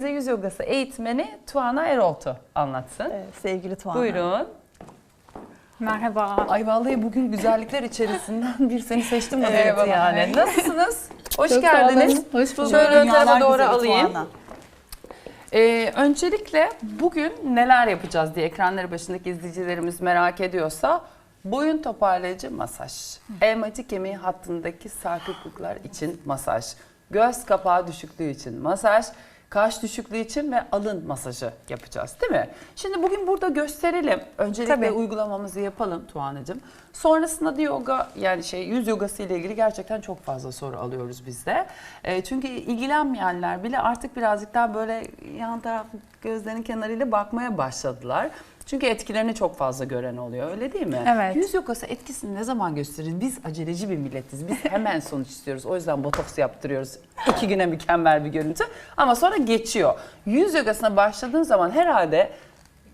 Bize yüz yogası eğitmeni Tuana Eroltu anlatsın. Evet, sevgili Tuğan. Buyurun. Merhaba. Ay vallahi bugün güzellikler içerisinden bir seni seçtim vaziyeti Eyvallah. yani. Nasılsınız? Hoş Çok geldiniz. Hoş bulduk. Şöyle ön tarafa doğru alayım. Ee, öncelikle bugün neler yapacağız diye ekranları başındaki izleyicilerimiz merak ediyorsa boyun toparlayıcı masaj, elmatik kemiği hattındaki sarkıklıklar için masaj, göz kapağı düşüklüğü için masaj, kaş düşüklüğü için ve alın masajı yapacağız değil mi? Şimdi bugün burada gösterelim. Öncelikle Tabii. uygulamamızı yapalım Tuğan'cığım. Sonrasında da yoga yani şey yüz yogası ile ilgili gerçekten çok fazla soru alıyoruz biz de. E, çünkü ilgilenmeyenler bile artık birazcık daha böyle yan taraf gözlerinin kenarıyla bakmaya başladılar. Çünkü etkilerini çok fazla gören oluyor öyle değil mi? Evet. Yüz yogası etkisini ne zaman gösterir? Biz aceleci bir milletiz. Biz hemen sonuç istiyoruz. O yüzden botoks yaptırıyoruz. İki güne mükemmel bir görüntü. Ama sonra geçiyor. Yüz yogasına başladığın zaman herhalde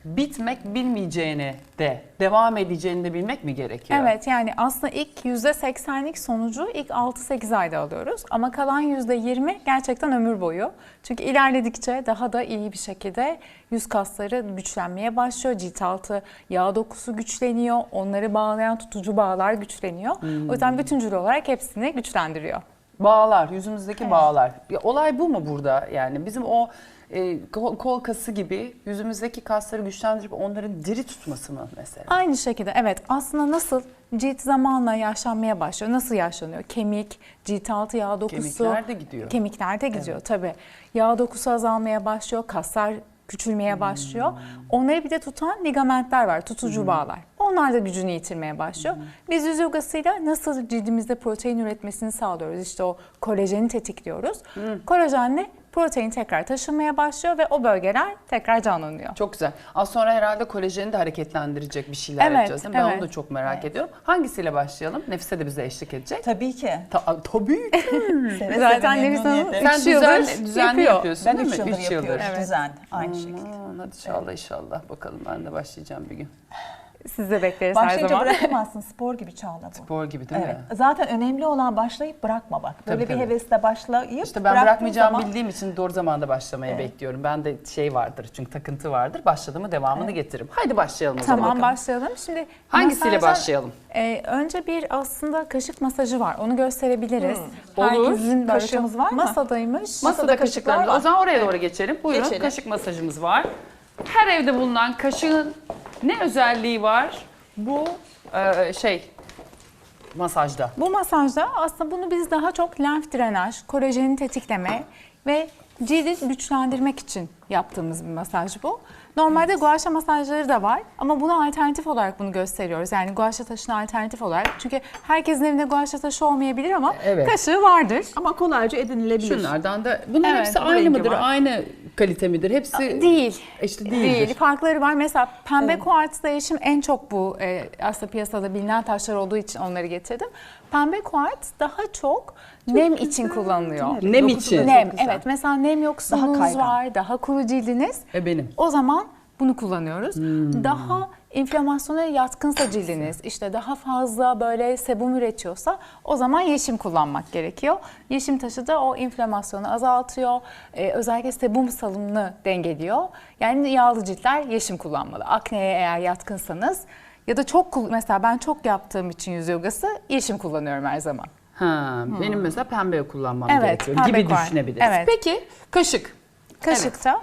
bitmek bilmeyeceğini de devam edeceğini de bilmek mi gerekiyor? Evet yani aslında ilk %80'lik sonucu ilk 6-8 ayda alıyoruz. Ama kalan %20 gerçekten ömür boyu. Çünkü ilerledikçe daha da iyi bir şekilde yüz kasları güçlenmeye başlıyor. Cilt altı yağ dokusu güçleniyor. Onları bağlayan tutucu bağlar güçleniyor. O yüzden bütüncül olarak hepsini güçlendiriyor. Bağlar, yüzümüzdeki bağlar. Ya, olay bu mu burada? Yani bizim o e, kol, kol kası gibi yüzümüzdeki kasları güçlendirip onların diri tutması mı mesela? Aynı şekilde evet aslında nasıl cilt zamanla yaşlanmaya başlıyor. Nasıl yaşlanıyor? Kemik, cilt altı yağ dokusu. Kemikler de gidiyor. Kemikler de gidiyor tabii. Yağ dokusu azalmaya başlıyor, kaslar küçülmeye başlıyor. Onları bir de tutan ligamentler var, tutucu bağlar. Onlar da gücünü yitirmeye başlıyor. Biz yüz yogasıyla nasıl cildimizde protein üretmesini sağlıyoruz. İşte o kolajeni tetikliyoruz. Kolajenle protein tekrar taşınmaya başlıyor ve o bölgeler tekrar canlanıyor. Çok güzel. Az sonra herhalde kolajeni de hareketlendirecek bir şeyler Evet, yapacağız değil mi? Ben evet. onu da çok merak ediyorum. Hangisiyle başlayalım? Nefise de bize eşlik edecek. Tabii ki. Ta- tabii ki. Seve Zaten seve Nefis Hanım memnuniyetle. Üç Sen yıldır düzenli, düzenli yapıyor. yapıyorsun Ben değil 3 mi? yıldır Üç yapıyorum. Evet. Düzen. Aynı şekilde. Aman hadi inşallah inşallah bakalım ben de başlayacağım bir gün. Siz de bekleriz her Başlayınca zaman. bırakamazsın. Spor gibi Çağla bu. Spor gibi değil Evet. mi? Zaten önemli olan başlayıp bırakma bak. Böyle Tabii, bir tabii. hevesle başlayıp İşte ben bırakmayacağımı zaman- bildiğim için doğru zamanda başlamayı Evet. bekliyorum. Ben de şey vardır çünkü takıntı vardır. Başladığımı devamını getiririm. Haydi başlayalım o zaman. Tamam bakalım. başlayalım. Şimdi Hangisiyle masajlar- başlayalım? Ee, önce bir aslında kaşık masajı var. Onu gösterebiliriz. Olur. Herkesin böyle Kaşığımız var mı? Masadaymış. Masada kaşıklarımız. var. O zaman oraya doğru geçelim. Buyurun Geçelim. kaşık masajımız var. Her evde bulunan kaşığın ne özelliği var? Bu e, şey masajda. Bu masajda aslında bunu biz daha çok lenf drenaj, kolajeni tetikleme ve cildi güçlendirmek için yaptığımız bir masaj bu. Normalde guaşa masajları da var ama buna alternatif olarak bunu gösteriyoruz. Yani guaşa taşına alternatif olarak. Çünkü herkesin evinde guaşa taşı olmayabilir ama Evet. kaşığı vardır. Ama kolayca edinilebilir. Şunlardan da bunların Evet, hepsi bu aynı rengi mıdır? var. Aynı kalite midir? Hepsi Değil. işte değildir. Değil. Farkları var. Mesela pembe kuartz değişim en çok bu e, aslında piyasada bilinen taşlar olduğu için onları getirdim. Pembe kuartz daha çok nem için kullanılıyor. Nem için. Nem, evet. Mesela nem yoksunuz kaygan. var, daha kuru cildiniz. E benim. O zaman bunu kullanıyoruz. Daha inflamasyona yatkınsa cildiniz, işte daha fazla böyle sebum üretiyorsa o zaman yeşim kullanmak gerekiyor. Yeşim taşı da o inflamasyonu azaltıyor. Ee, özellikle sebum salımını dengeliyor. Yani yağlı ciltler yeşim kullanmalı. Akneye eğer yatkınsanız ya da çok mesela ben çok yaptığım için yüz yogası yeşim kullanıyorum her zaman. Ha, benim mesela pembe kullanmam Evet, gerekiyor pembe gibi kuar- düşünebiliriz. Evet. Peki kaşık. Kaşıkta.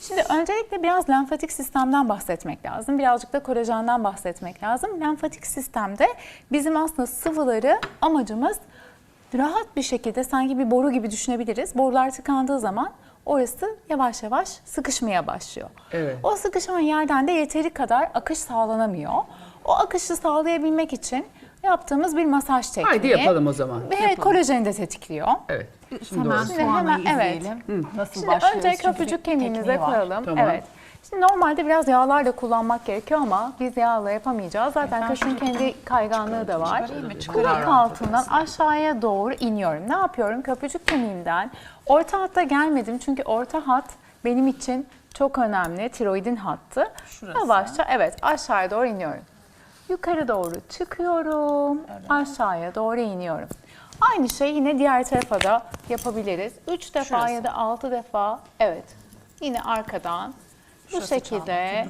Şimdi öncelikle biraz lenfatik sistemden bahsetmek lazım. Birazcık da kolajenden bahsetmek lazım. Lenfatik sistemde bizim aslında sıvıları amacımız rahat bir şekilde sanki bir boru gibi düşünebiliriz. Borular tıkandığı zaman orası yavaş yavaş sıkışmaya başlıyor. Evet. O sıkışan yerden de yeteri kadar akış sağlanamıyor. O akışı sağlayabilmek için yaptığımız bir masaj tekniği. Haydi yapalım o zaman. Ve kolajeni de tetikliyor. Evet. Şimdi Hemen. Şimdi hemen, evet. Nasıl Şimdi başlıyoruz? önce köprücük kemiğimize koyalım. Tamam. Evet. Şimdi normalde biraz yağlar da kullanmak gerekiyor ama biz yağla yapamayacağız. Zaten kaşın kendi kayganlığı da var. Kulak altından aşağıya doğru iniyorum. Ne yapıyorum? Köprücük kemiğimden orta hatta gelmedim çünkü orta hat benim için çok önemli. Tiroidin hattı. Şurası. Yavaşça evet aşağıya doğru iniyorum. Yukarı doğru çıkıyorum. Aşağıya doğru iniyorum. Aynı şeyi yine diğer tarafa da yapabiliriz. 3 defa Şurası. ya da 6 defa evet Yine arkadan bu Şurası şekilde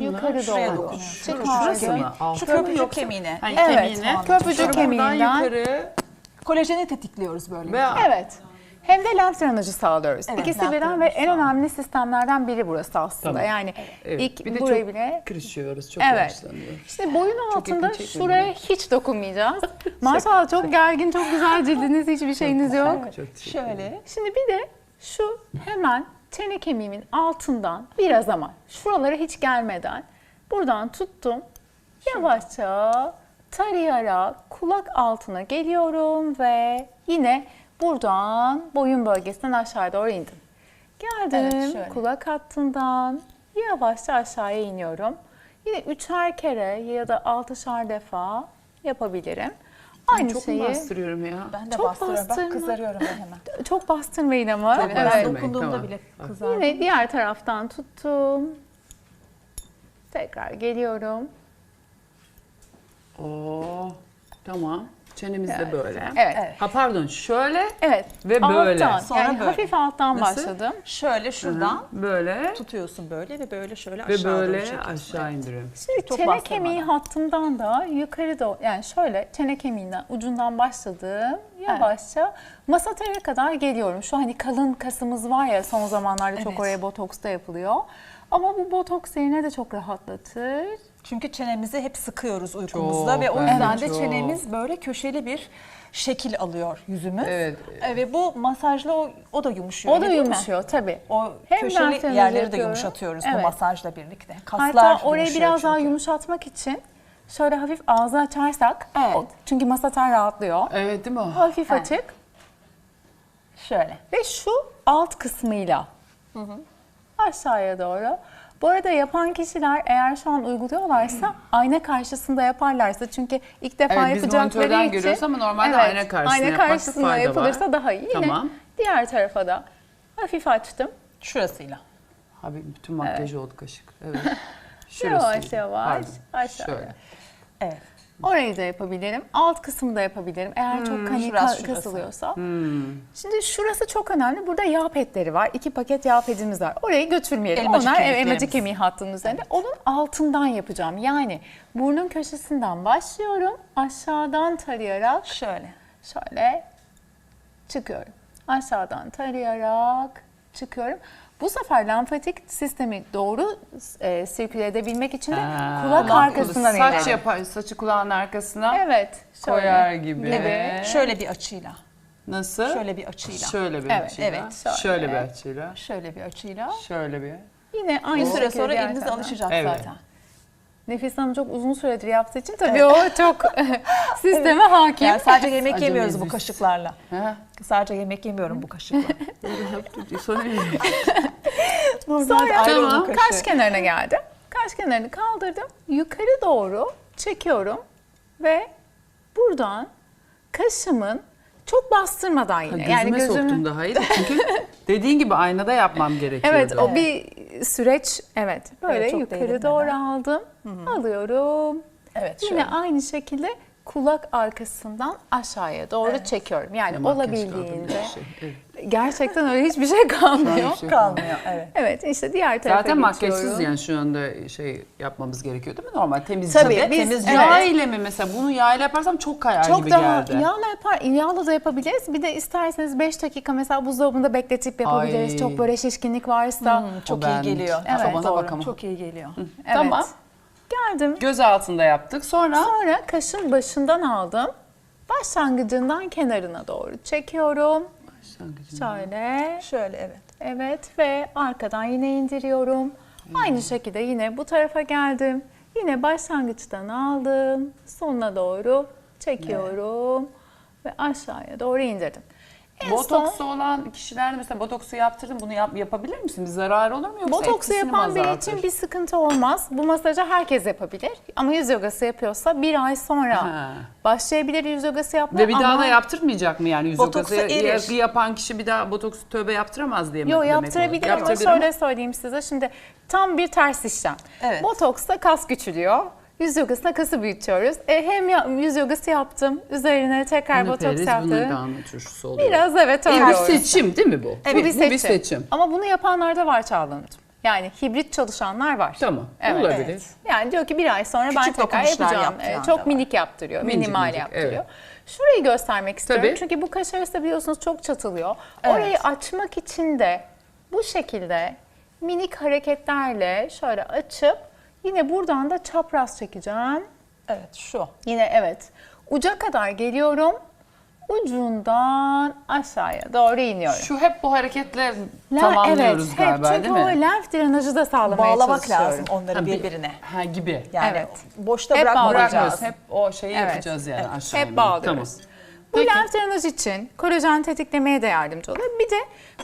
yukarı Şuraya doğru dokunuyor. Şu köprücük kemiğine. Hani Evet, kemiğine. köprücük kemiğinden. yukarı Kolajeni tetikliyoruz böyle. ve Evet. Hem de lenf drenajı sağlıyoruz. Evet, İkisi birden ve en önemli sistemlerden biri burası aslında. Tamam. Yani Evet, ilk bir de burayı çok bile kırışıyoruz. Çok Evet. yaşlanıyor. İşte boyun altında şuraya hiç dokunmayacağız. Maşallah çok gergin, çok güzel cildiniz, hiçbir şeyiniz yok. Çok teşekkür Şöyle. Şimdi bir de şu hemen çene kemiğimin altından biraz ama şuralara hiç gelmeden buradan tuttum. Yavaşça tarayarak kulak altına geliyorum ve yine buradan boyun bölgesinden aşağı doğru indim. Geldim Evet, şöyle. kulak hattından yavaşça aşağıya iniyorum. Yine üçer kere ya da altışar defa yapabilirim. Aynı Çok şeyi bastırıyorum ya? Ben de Çok bastırıyorum. Bak bastırma. kızarıyorum ben hemen. çok bastırmayın ama. Çok Evet. Ben dokunduğumda tamam. bile kızardım. Yine diğer taraftan tuttum. Tekrar geliyorum. Oo, tamam. Çenemiz de Evet. böyle. Evet. Evet. Ha pardon şöyle Evet. Ve böyle. Alttan, Sonra yani böyle. hafif alttan Nasıl? başladım. Şöyle şuradan böyle tutuyorsun böyle ve böyle şöyle ve aşağı doğru böyle çekiyorsun. aşağı indiriyorum. Şimdi Çok çene bastırmadan. kemiği hattımdan da yukarı doğru yani şöyle çene kemiğinden ucundan başladım. Yavaşça masataya kadar geliyorum. Şu hani kalın kasımız var ya son zamanlarda çok Evet. oraya botoks da yapılıyor. Ama bu botoks yerine de çok rahatlatır. Çünkü çenemizi hep sıkıyoruz uykumuzda Çok, ve o yüzden de çok. çenemiz böyle köşeli bir şekil alıyor yüzümüz. Evet. E, Ve bu masajla o, o da yumuşuyor. O da öyle değil mi? yumuşuyor tabii. O Hem köşeli lenf yerleri de yapıyorum. yumuşatıyoruz bu Evet. masajla birlikte. Kaslar Hatta orayı yumuşuyor biraz daha çünkü. yumuşatmak için şöyle hafif ağzı açarsak Evet. o- çünkü masater rahatlıyor. Evet değil mi? Hafif He. açık Şöyle. ve şu alt kısmıyla aşağıya doğru. Bu arada yapan kişiler eğer şu an uyguluyorlarsa ayna karşısında yaparlarsa çünkü ilk defa Evet, biz yapacakları monitörden için görüyoruz ama normalde ayna karşısında ayna karşısında fayda var. yapılırsa daha iyi. Yine Tamam. diğer tarafa da hafif açtım. Şurasıyla. Abi bütün makyaj oldu kaşık. Evet. Yavaş Şurasıydı. yavaş Pardon. aşağıya. Şöyle. Evet. Orayı da yapabilirim. Alt kısmı da yapabilirim. Eğer çok hani şurası, ka- kasılıyorsa. Hmm. Şimdi şurası çok önemli. Burada yağ petleri var. İki paket yağ pedimiz var. Orayı götürmeyelim. Elmacık Onlar elmacık kemiği hattının üzerinde. Onun altından yapacağım. Yani burnun köşesinden başlıyorum. Aşağıdan tarayarak Şöyle. şöyle çıkıyorum. Aşağıdan tarayarak çıkıyorum. Bu sefer lenfatik sistemi doğru e, sirküle edebilmek için de Ha, kulak kulak arkasından Saç yapar, saçı kulağın arkasına Evet. şöyle. koyar gibi. Gibi. Şöyle bir açıyla. Nasıl? Şöyle bir açıyla. Şöyle bir Evet, açıyla. evet, şöyle. Şöyle bir açıyla. Şöyle bir açıyla. Şöyle bir. Yine aynı Bir süre şekilde sonra diğer eliniz taraftan. alışacak Evet. zaten. Nefis Hanım çok uzun süredir yaptığı için tabii o çok sisteme hakim. Yani sadece yemek Acemiyiz yemiyoruz bu kaşıklarla. Ha? Sadece yemek yemiyorum bu kaşıkla. Sonra Sonra ayrı Tamam. kaşığı. kaş kenarına geldim. Kaş kenarını kaldırdım. Yukarı doğru çekiyorum ve buradan kaşımın çok bastırmadan yine. Gözüme yani gözümü soktum daha iyi de çünkü dediğin gibi aynada yapmam gerekiyordu. Evet o bir süreç. Evet. Böyle Evet, yukarı değdirmeden. doğru aldım. Alıyorum. Evet Yine şöyle. aynı şekilde kulak arkasından aşağıya doğru çekiyorum. Yani Makyaj olabildiğince. şey. Evet. Gerçekten öyle hiçbir şey kalmıyor. Hiçbir şey Kalmıyor evet. Evet işte diğer tarafa Zaten makyajsız yani şu anda şey yapmamız gerekiyor değil mi? Normal temiz. Tabii, Tabii, biz- temiz. evet. Yağ ile mi mesela bunu yağ ile yaparsam çok kayar Çok gibi daha geldi. yağla yapar, yağla da yapabiliriz. Bir de isterseniz 5 dakika mesela buzdolabında bekletip yapabiliriz. Ay. Çok böyle şişkinlik varsa. Çok O iyi geliyor. Evet, doğru. Çok iyi geliyor. Evet. Tamam. Geldim. Göz altında yaptık. Sonra Sonra kaşın başından aldım. Başlangıcından kenarına doğru çekiyorum. Şöyle. Şöyle evet. Evet ve arkadan yine indiriyorum. Aynı şekilde yine bu tarafa geldim. Yine başlangıçtan aldım. Sonuna doğru çekiyorum. Ve aşağıya doğru indirdim. En son Botokslu olan kişiler mesela botoksu yaptırdım bunu yap, yapabilir misin? Bir zararı olur mu yoksa botoksu etkisini mi yapan biri azaltır? için bir sıkıntı olmaz. Bu masajı herkes yapabilir. Ama yüz yogası yapıyorsa bir ay sonra Ha. başlayabilir yüz yogası yapmaya. Ve bir daha ama... da yaptırmayacak mı yani yüz Botoksu yogası? Ya- erir. Yapan kişi bir daha botoksu tövbe yaptıramaz diye mi? Yok demek yaptırabilir ama Yaptırabilir şöyle söyleyeyim size. Şimdi tam bir ters işlem. Evet. Botoksta kas küçülüyor. Yüz yogasına kası büyütüyoruz. E, hem ya- yüz yogası yaptım. Üzerine tekrar botoks Periz bunun yaptım. kanlı turşusu oluyor. Biraz evet öyle Bir oldu. seçim değil mi bu? Bu bir seçim. Bu bir seçim. Ama bunu yapanlar da var Çağla Hanımcığım. Yani hibrit çalışanlar var. Tamam. Evet. Olabilir. Yani diyor ki bir ay sonra ben Küçük tekrar dokunuşlar yapacağım. Evet, da çok var. minik yaptırıyor, Minicik minimal minicik, yaptırıyor. evet. Şurayı göstermek istiyorum. Tabii. Çünkü bu kaş arası biliyorsunuz çok çatılıyor. Evet. Orayı açmak için de bu şekilde minik hareketlerle şöyle açıp yine buradan da çapraz çekeceğim. Evet şu. Yine evet. Uca kadar geliyorum. Ucundan aşağıya doğru iniyorum. Şu hep bu hareketle La- tamamlıyoruz evet, galiba hep çünkü değil mi? o lenf drenajı da sağlamaya Bağlamak çalışıyorum. lazım onları Ha, bir- birbirine. Ha gibi. Yani Evet. boşta Hep bırakmayacağız. Hep o şeyi Evet. yapacağız yani Evet. aşağıya. Hep bağlıyoruz. Tamam. Bu Peki. lenf drenaj için kolajen tetiklemeye de yardımcı oluyor. Bir de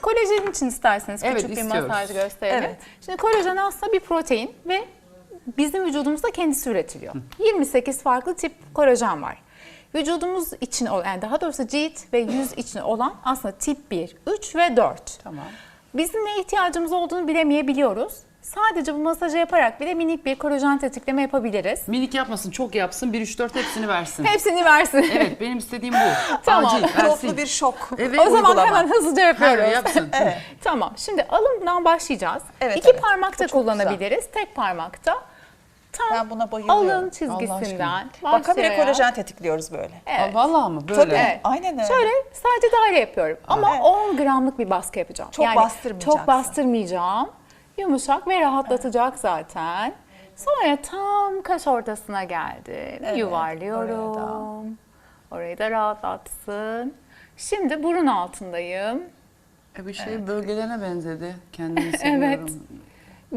kolajen için isterseniz Evet, küçük bir istiyoruz. masaj gösterelim. Evet. Şimdi kolajen aslında bir protein ve bizim vücudumuzda kendisi üretiliyor. 28 farklı tip kolajen var. Vücudumuz için olan, yani daha doğrusu cilt ve yüz için olan aslında tip 1, 3 ve 4. Tamam. Bizim ne ihtiyacımız olduğunu bilemeyebiliyoruz. Sadece bu masajı yaparak bile minik bir kolajen tetikleme yapabiliriz. Minik yapmasın, çok yapsın. 1 3 4 hepsini versin. Hepsini versin. Evet, benim istediğim bu. Tamam. Acil versin. Toplu bir şok. Evet. O zaman uygulama. hemen hızlıca yapıyoruz. Ha, yapsın. Tamam. Şimdi alımdan başlayacağız. Evet, İki evet. parmakta kullanabiliriz. Tek parmakta. Tam Ben buna bayılıyorum. alın çizgisinden Bak habire başlayarak- kolajen tetikliyoruz böyle. Evet. Vallahi mı? Böyle. Tabii. Evet. Aynen öyle. Şöyle sadece daire yapıyorum. Ama Evet. 10 gramlık bir baskı yapacağım. Çok bastırmayacaksın. Çok bastırmayacağım. Yumuşak ve rahatlatacak zaten. Sonra tam kaş ortasına geldim. Evet, Yuvarlıyorum. Orayı da rahatlatsın. Şimdi burun altındayım. E, bir şey bölgelerine benzedi. Kendimi seviyorum.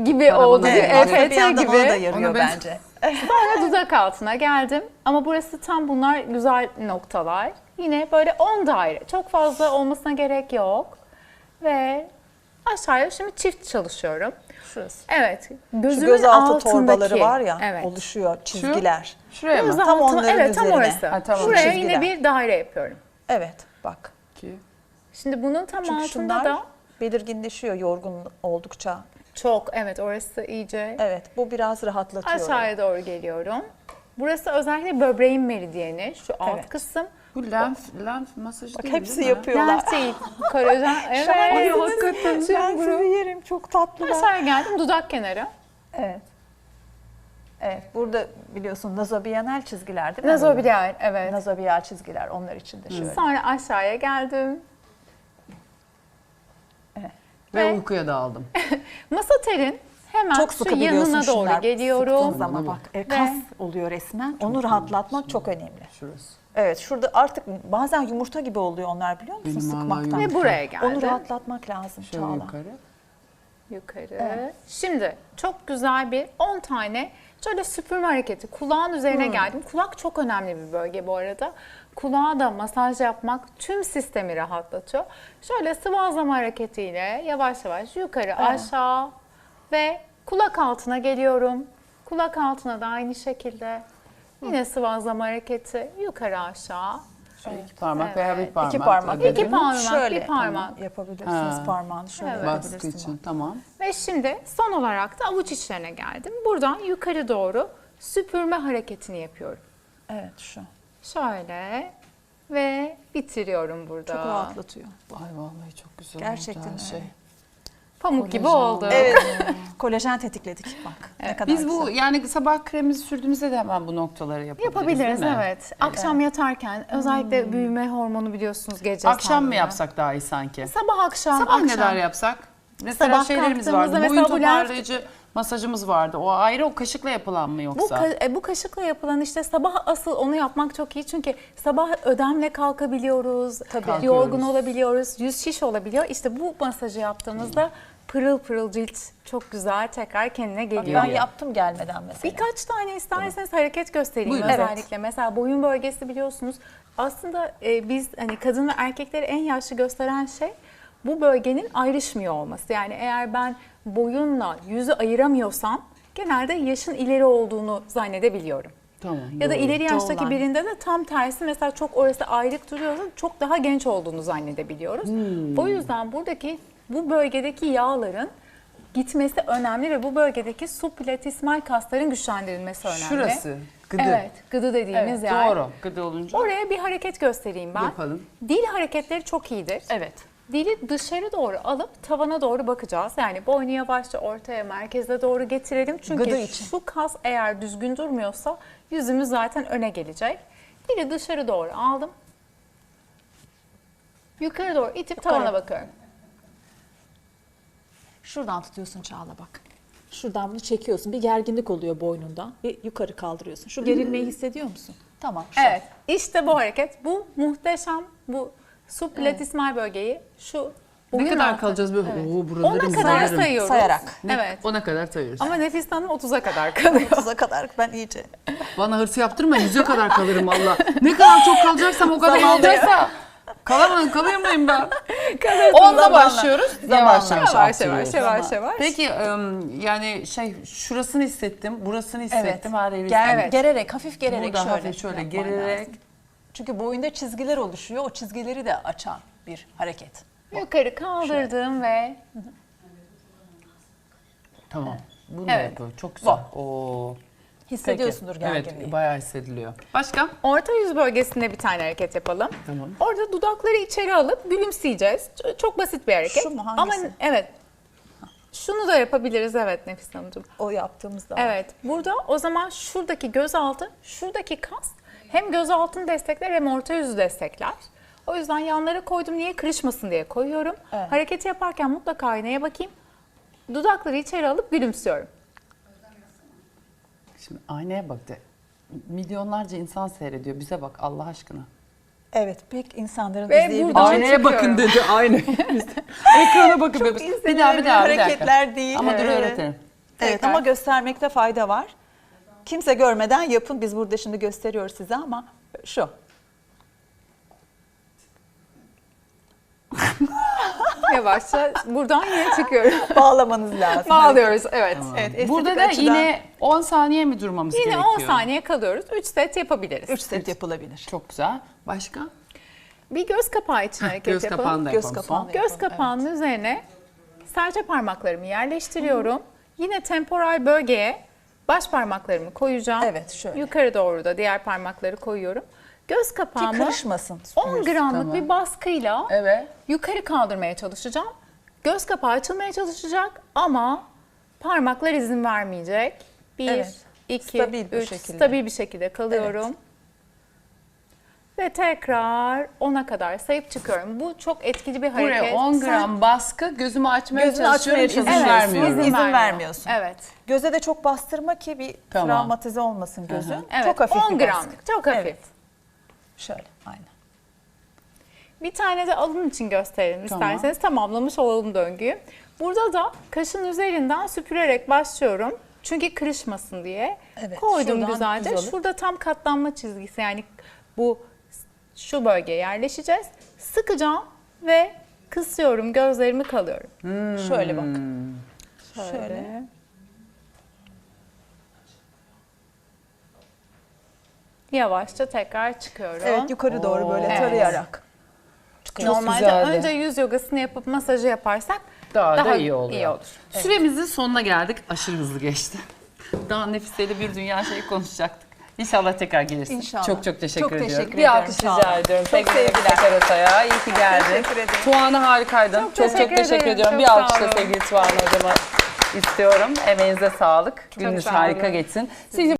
Gibi oldu. Evet, bir yandan gibi. ona da yarıyor Onu ben- bence. Sonra dudak altına geldim. Ama burası tam bunlar güzel noktalar. Yine böyle 10 daire. Çok fazla olmasına gerek yok. Ve aşağıya şimdi çift çalışıyorum. Şurası. Evet. Şu Gözümün gözaltı altındaki. torbaları var ya Evet. oluşuyor çizgiler. Şuraya mı? Göz Tam onların evet, tam üzerine. orası. Ha, tamam. Şuraya Çizgiler. yine bir daire yapıyorum. Evet bak. Ki. Şimdi bunun tam Çünkü altında şunlar da belirginleşiyor yorgun oldukça. Çok evet orası iyice Evet bu biraz rahatlatıyor. aşağıya doğru geliyorum. Burası özellikle böbreğin meridyeni. Şu alt Evet. kısım. Bu lenf, lenf masajı Bak değil hepsi değil mi? yapıyorlar. Lenf değil. Kolajen. Evet. Şahanesiniz. hakikaten. Ben sizi yerim çok tatlılar. Aşağıya geldim dudak kenarı. Evet. Evet burada biliyorsun nazobiyanal çizgiler değil mi? Nazobial evet. Nazobiyal çizgiler onlar için de şöyle. Sonra aşağıya geldim. Ve Ve- uykuya daldım. Masa telin hemen Çok şu yanına doğru geliyorum. zaman bak e, Ve- kas oluyor resmen. Onu rahatlatmak çok önemli. Şurası. Evet şurada artık bazen yumurta gibi oluyor onlar biliyor musun Benim sıkmaktan. Ve buraya geldim. Onu rahatlatmak lazım Şöyle Çağla. yukarı. Yukarı. Şimdi çok güzel bir 10 tane şöyle süpürme hareketi. Kulağın üzerine Hmm. geldim. Kulak çok önemli bir bölge bu arada. Kulağa da masaj yapmak tüm sistemi rahatlatıyor. Şöyle sıvazlama hareketiyle yavaş yavaş yukarı aşağı ve kulak altına geliyorum. Kulak altına da aynı şekilde yine sıvazlama hareketi yukarı aşağı. Şöyle iki parmak Evet. veya bir parmak. İki parmak. öyle İki parmak, Şöyle bir parmak. yapabilirsiniz Ha. parmağını şöyle Evet. Baskı için tamam. Ve şimdi son olarak da avuç içlerine geldim. Buradan yukarı doğru süpürme hareketini yapıyorum. Evet şu. Şöyle ve bitiriyorum burada. Çok rahatlatıyor. Ay vallahi çok güzel Gerçekten oldu her şey. Pamuk gibi Kolajen. oldu. Evet. Kolajen tetikledik bak. Ne kadar Biz bu güzel. yani sabah kremimizi sürdüğümüzde de hemen bu noktaları yapabiliriz Yapabiliriz değil mi? evet. Akşam yatarken özellikle büyüme hormonu biliyorsunuz gece Akşam mı salgını. yapsak daha iyi sanki? Sabah akşam. Sabah akşam. neler yapsak? Mesela Sabah şeylerimiz vardı. kalktığımızda Boyun mesela bu lenf- toparlayıcı masajımız vardı. O ayrı o kaşıkla yapılan mı Bu, yoksa? ka- e, bu kaşıkla yapılan işte sabah asıl onu yapmak çok iyi. Çünkü sabah ödemle kalkabiliyoruz. Tabii. Yorgun Kalkıyoruz. olabiliyoruz. Yüz şiş olabiliyor. İşte bu masajı yaptığımızda pırıl pırıl cilt çok güzel tekrar kendine geliyor. Ben yaptım gelmeden mesela. Birkaç tane isterseniz hareket göstereyim Buyurun. özellikle. Mesela boyun bölgesi biliyorsunuz. Aslında e, biz hani kadın ve erkekleri en yaşlı gösteren şey bu bölgenin ayrışmıyor olması. Yani eğer ben boyunla yüzü ayıramıyorsam genelde yaşın ileri olduğunu zannedebiliyorum. Tamam. Ya da doğru. ileri yaştaki Doğru. birinde de tam tersi mesela çok orası ayrık duruyorsa çok daha genç olduğunu zannedebiliyoruz. Hmm. O yüzden buradaki bu bölgedeki yağların gitmesi önemli ve bu bölgedeki subplatysmal kasların güçlendirilmesi önemli. Şurası. Gıdı. Evet, gıdı dediğimiz Evet, yer. doğru. Gıdı olunca. Oraya bir hareket göstereyim ben. Yapalım. Dil hareketleri çok iyidir. Evet. Dili dışarı doğru alıp tavana doğru bakacağız. Yani boynu yavaşça ortaya, merkeze doğru getirelim. Çünkü şu kas eğer düzgün durmuyorsa yüzümüz zaten öne gelecek. Dili dışarı doğru aldım. Yukarı doğru itip tavana Yukarı. bakıyorum. Şuradan tutuyorsun Çağla bak. Şuradan bunu çekiyorsun. Bir gerginlik oluyor boynunda. Bir yukarı kaldırıyorsun. Şu gerilmeyi hissediyor musun? Tamam. şu. Evet. işte bu hareket. Bu muhteşem. Bu subplatysmal bölgeyi şu Ne kadar altı- kalacağız böyle? Evet. Oo, buraları Ona kadar sayarım. sayıyoruz. Sayarak. Ne- Evet. Ona kadar sayıyoruz. Ama Nefis Hanım 30'a kadar kalıyor. 30'a kadar ben iyice. Bana hırs yaptırma yüze kadar kalırım valla. Ne kadar çok kalacaksam o kadar olacaksa. Kalamam, kalıyor muyum ben? Kalırsın zamanla. başlıyoruz. Yavaş yavaş Yavaş yavaş yavaş yavaş. Peki yani şey şurasını hissettim, burasını hissettim, her Ger- hissettim. Evet. Gererek, hafif gererek Burada şöyle. hafif şöyle gererek. lazım. Çünkü boyunda çizgiler oluşuyor. O çizgileri de açan bir hareket. Yukarı kaldırdım ve Tamam. Bunu da Evet. yapıyorum. Çok güzel. Bu. Oo. Hissediyorsundur Peki. gerginliği. Evet, bayağı hissediliyor. Başka? orta yüz bölgesinde bir tane hareket yapalım. Tamam. Orada dudakları içeri alıp gülümseyeceğiz. Ç- Çok basit bir hareket. Şu mu? Ama Hangisi? evet. Şunu da yapabiliriz evet Nefis Hanımcığım. O yaptığımızda. Evet. Burada o zaman şuradaki gözaltı, şuradaki kas hem gözaltını destekler hem orta yüzü destekler. O yüzden yanlara koydum niye kırışmasın diye koyuyorum. Evet. Hareketi yaparken mutlaka aynaya bakayım. Dudakları içeri alıp gülümsüyorum. Şimdi aynaya bak de. Milyonlarca insan seyrediyor. Bize bak Allah aşkına. Evet, pek insanların Ve izleyebileceği Aynaya çekiyorum. bakın dedi. Aynı. Ekrana bakın. bebeğim. bir daha bir daha bir dakika. hareketler değil. Ama dur öğretelim. Evet Tekrar. ama göstermekte fayda var. Kimse görmeden yapın. Biz burada şimdi gösteriyoruz size ama şu. Yavaşça buradan yine çıkıyorum. Bağlamanız lazım. Bağlıyoruz evet. Evet, estetik Burada da açıdan yine 10 saniye mi durmamız Yine gerekiyor? 10 saniye kalıyoruz. 3 set yapabiliriz. 3 set yapılabilir. Çok güzel. Başka? Bir göz kapağı için hareket Göz yapalım. kapağını da Göz yapalım. kapağını. son. Göz Yapalım, kapağının üzerine serçe parmaklarımı yerleştiriyorum. Yine temporal bölgeye baş parmaklarımı koyacağım. Evet, şöyle. Yukarı doğru da diğer parmakları koyuyorum. Göz Ki kapağımı karışmasın. 10 gramlık Tamam. bir baskıyla Evet. yukarı kaldırmaya çalışacağım. Göz kapağı açılmaya çalışacak ama parmaklar izin vermeyecek. 1, Evet. 2, Stabil bir 3 şekilde. stabil bir şekilde kalıyorum. Ve tekrar 10'a kadar sayıp çıkıyorum. Bu çok etkili bir hareket. Buraya 10 Sen- gram baskı gözümü açmaya Gözünü çalışıyorum. açmaya izin çalışıyorsun. vermiyorum. İzin vermiyor. vermiyorsun. Evet. Göze de çok bastırma ki bir Tamam. travmatize olmasın gözün. evet. Çok hafif 10 bir gram. baskı. Çok hafif. Evet. Şöyle aynen. Bir tane de alın için gösterelim Tamam. isterseniz. Tamamlamış olalım döngüyü. Burada da kaşın üzerinden süpürerek başlıyorum. Çünkü kırışmasın diye. Evet, Koydum güzelce. düz alıp- Şurada tam katlanma çizgisi yani bu şu bölgeye yerleşeceğiz. Sıkacağım ve kısıyorum. Gözlerimi kalıyorum. Şöyle bak. Şöyle. Şöyle. Yavaşça tekrar çıkıyorum. Evet yukarı doğru böyle tarayarak. Normalde güzeldi. önce yüz yogasını yapıp masajı yaparsak Daha, daha, da iyi oluyor. iyi olur. Süremizin sonuna geldik. Aşırı hızlı geçti. Daha nefisleri bir dünya şey konuşacaktık. İnşallah tekrar gelirsin. İnşallah. Çok çok teşekkür Çok ediyorum. teşekkür bir alkış rica ediyorum. Çok sevgiler. Karasaya. İyi ki geldin. Teşekkür ederim. Tuğan'a harikaydın. Çok çok teşekkür teşekkür, ederim. ediyorum. Çok bir alkışla sevgili Tuğan hocama istiyorum. Emeğinize sağlık. Gününüz sağ harika geçsin. Sizi